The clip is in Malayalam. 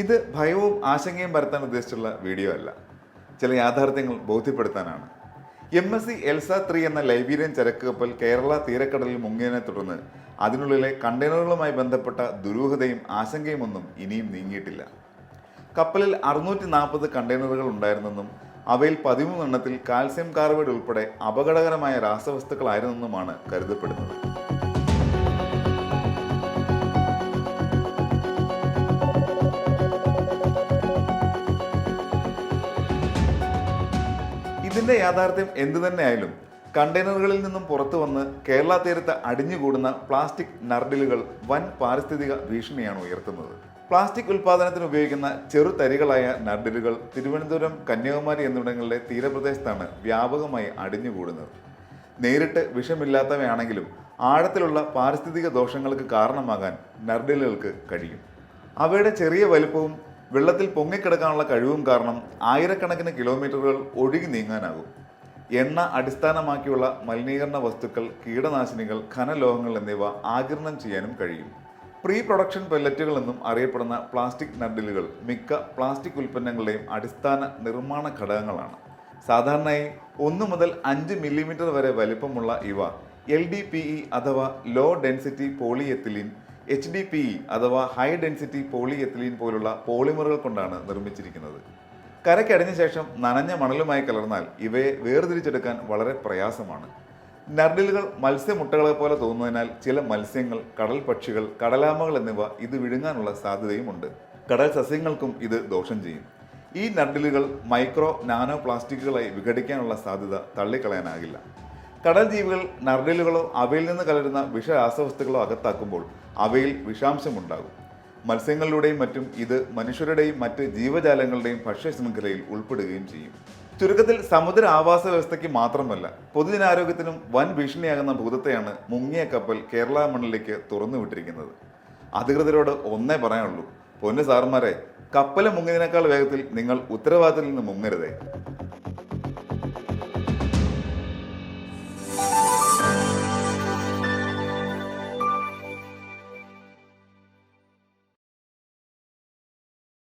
ഇത് ഭയവും ആശങ്കയും പരത്താൻ ഉദ്ദേശിച്ചുള്ള വീഡിയോ അല്ല. ചില യാഥാർത്ഥ്യങ്ങൾ ബോധ്യപ്പെടുത്താനാണ്. M S C Elsa three എന്ന ലൈബീരിയൻ ചരക്ക് കപ്പൽ കേരള തീരക്കടലിൽ മുങ്ങിയതിനെ തുടർന്ന് അതിനുള്ളിലെ കണ്ടെയ്നറുകളുമായി ബന്ധപ്പെട്ട ദുരൂഹതയും ആശങ്കയും ഒന്നും ഇനിയും നീങ്ങിയിട്ടില്ല. കപ്പലിൽ അറുന്നൂറ്റി നാൽപ്പത് കണ്ടെയ്നറുകൾ ഉണ്ടായിരുന്നെന്നും അവയിൽ പതിമൂന്നെണ്ണത്തിൽ കാൽസ്യം കാർബൈഡ് ഉൾപ്പെടെ അപകടകരമായ രാസവസ്തുക്കളായിരുന്നെന്നുമാണ് കരുതപ്പെടുന്നത്. ഇതിന്റെ യാഥാർത്ഥ്യം എന്തു തന്നെയായാലും കണ്ടെയ്നറുകളിൽ നിന്നും പുറത്തു വന്ന് കേരള തീരത്ത് അടിഞ്ഞുകൂടുന്ന പ്ലാസ്റ്റിക് നർഡിലുകൾ വൻ പാരിസ്ഥിതിക ഭീഷണിയാണ് ഉയർത്തുന്നത്. പ്ലാസ്റ്റിക് ഉൽപാദനത്തിന് ഉപയോഗിക്കുന്ന ചെറുതരികളായ നർഡിലുകൾ തിരുവനന്തപുരം കന്യാകുമാരി എന്നിവിടങ്ങളിലെ തീരപ്രദേശത്താണ് വ്യാപകമായി അടിഞ്ഞുകൂടുന്നത്. നേരിട്ട് വിഷമില്ലാത്തവയാണെങ്കിലും ആഴത്തിലുള്ള പാരിസ്ഥിതിക ദോഷങ്ങൾക്ക് കാരണമാകാൻ നർഡിലുകൾക്ക് കഴിയും. അവയുടെ ചെറിയ വലുപ്പവും വെള്ളത്തിൽ പൊങ്ങിക്കിടക്കാനുള്ള കഴിവും കാരണം ആയിരക്കണക്കിന് കിലോമീറ്ററുകൾ ഒഴുകി നീങ്ങാനാകും. എണ്ണ അടിസ്ഥാനമാക്കിയുള്ള മലിനീകരണ വസ്തുക്കൾ കീടനാശിനികൾ ഖനലോഹങ്ങൾ എന്നിവ ആകിരണം ചെയ്യാനും കഴിയും. പ്രീ പ്രൊഡക്ഷൻ പെല്ലറ്റുകൾ എന്നും അറിയപ്പെടുന്ന പ്ലാസ്റ്റിക് നഡിലുകൾ മിക്ക പ്ലാസ്റ്റിക് ഉൽപ്പന്നങ്ങളുടെയും അടിസ്ഥാന നിർമ്മാണ ഘടകങ്ങളാണ്. സാധാരണയായി ഒന്ന് മുതൽ അഞ്ച് മില്ലിമീറ്റർ വരെ വലിപ്പമുള്ള ഇവ എൽ ഡി പി ഇ അഥവാ low density polyethylene H D P E അഥവാ ഹൈ ഡെൻസിറ്റി പോളി എത്തിലീൻ പോലുള്ള പോളിമറുകൾ കൊണ്ടാണ് നിർമ്മിച്ചിരിക്കുന്നത്. കരയ്ക്കടിഞ്ഞ ശേഷം നനഞ്ഞ മണലുമായി കലർന്നാൽ ഇവയെ വേർതിരിച്ചെടുക്കാൻ വളരെ പ്രയാസമാണ്. നർഡിലുകൾ മത്സ്യമുട്ടകളെ പോലെ തോന്നുന്നതിനാൽ ചില മത്സ്യങ്ങൾ കടൽ പക്ഷികൾ കടലാമകൾ എന്നിവ ഇത് വിഴുങ്ങാനുള്ള സാധ്യതയുമുണ്ട്. കടൽ സസ്യങ്ങൾക്കും ഇത് ദോഷം ചെയ്യും. ഈ നർഡിലുകൾ മൈക്രോ നാനോ പ്ലാസ്റ്റിക്കുകളായി വിഘടിക്കാനുള്ള സാധ്യത തള്ളിക്കളയാനാകില്ല. കടൽ ജീവികൾ നർഡിലുകളോ അവയിൽ നിന്ന് കലരുന്ന വിഷരാസവസ്തുക്കളോ അകത്താക്കുമ്പോൾ അവയിൽ വിഷാംശമുണ്ടാകും. മത്സ്യങ്ങളിലൂടെയും മറ്റും ഇത് മനുഷ്യരുടെയും മറ്റ് ജീവജാലങ്ങളുടെയും ഭക്ഷ്യ ശൃംഖലയിൽ ഉൾപ്പെടുകയും ചെയ്യും. ചുരുക്കത്തിൽ സമുദ്ര ആവാസ വ്യവസ്ഥയ്ക്ക് മാത്രമല്ല പൊതുജനാരോഗ്യത്തിനും വൻ ഭീഷണിയാകുന്ന ഭൂതത്തെയാണ് മുങ്ങിയ കപ്പൽ കേരള മണ്ണിലേക്ക് തുറന്നുവിട്ടിരിക്കുന്നത്. അധികൃതരോട് ഒന്നേ പറയാനുള്ളൂ പൊന്നു സാർമാരെ കപ്പൽ മുങ്ങിയതിനേക്കാൾ വേഗത്തിൽ നിങ്ങൾ ഉത്തരവാദിത്തത്തിൽ നിന്ന് മുങ്ങരുതേ.